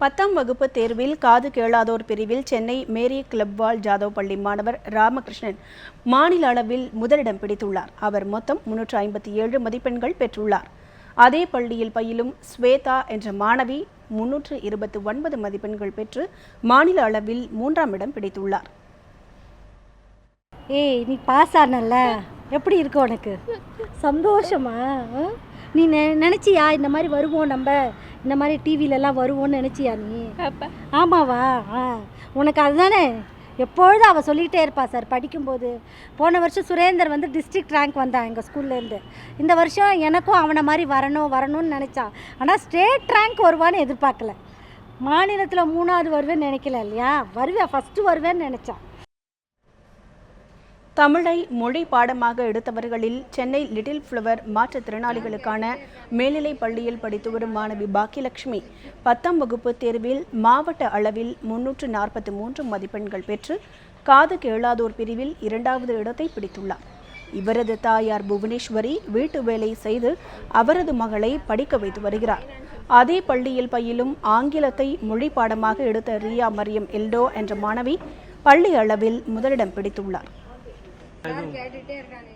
பத்தாம் வகுப்பு தேர்வில் காது கேளாதோர் பிரிவில் சென்னை மேரி கிளப்வால் ஜாதவ் பள்ளி மாணவர் ராமகிருஷ்ணன் மாநில அளவில் முதலிடம் பிடித்துள்ளார். அவர் மொத்தம் முன்னூற்று ஐம்பத்தி ஏழு மதிப்பெண்கள் பெற்றுள்ளார். அதே பள்ளியில் பயிலும் ஸ்வேதா என்ற மாணவி முன்னூற்று இருபத்தி ஒன்பது மதிப்பெண்கள் பெற்று மாநில அளவில் மூன்றாம் இடம் பிடித்துள்ளார். ஏய் நீ பாஸ் ஆனல்ல எப்படி இருக்கு உனக்கு? சந்தோஷமா? நீ நெ நினச்சியா? இந்த மாதிரி வருவோம் நம்ம? இந்த மாதிரி டிவிலெல்லாம் வருவோம்னு நினச்சியா நீ? ஆமாவா? ஆ. உனக்கு அதுதானே? எப்பொழுதும் அவள் சொல்லிகிட்டே இருப்பா சார் படிக்கும்போது. போன வருஷம் சுரேந்தர் வந்து டிஸ்ட்ரிக்ட் ரேங்க் வந்தான் எங்கள் ஸ்கூல்லேருந்து இந்த வருஷம் எனக்கும் அவனை மாதிரி வரணும் வரணும்னு நினச்சான் ஆனால் ஸ்டேட் ரேங்க் வருவான்னு எதிர்பார்க்கல. மாநிலத்தில் மூணாவது வருவேன்னு நினைக்கல இல்லையா? வருவேன் ஃபஸ்ட்டு வருவேன்னு நினச்சான் தமிழை மொழி பாடமாக எடுத்தவர்களில் சென்னை லிட்டில் ஃப்ளவர் மாற்றுத்திறனாளிகளுக்கான மேல்நிலைப் பள்ளியில் படித்து வரும் மாணவி பாக்கியலட்சுமி பத்தாம் வகுப்பு தேர்வில் மாவட்ட அளவில் முன்னூற்று நாற்பத்தி மூன்று மதிப்பெண்கள் பெற்று காது கேளாதோர் பிரிவில் இரண்டாவது இடத்தை பிடித்துள்ளார். இவரது தாயார் புவனேஸ்வரி வீட்டு வேலை செய்து அவரது மகளை படிக்க வைத்து வருகிறார். அதே பள்ளியில் பயிலும் ஆங்கிலத்தை மொழி பாடமாக எடுத்த ரியா மரியம் எல்டோ என்ற மாணவி பள்ளி அளவில் முதலிடம் பிடித்துள்ளார். கேட்டுட்டே இருக்காங்க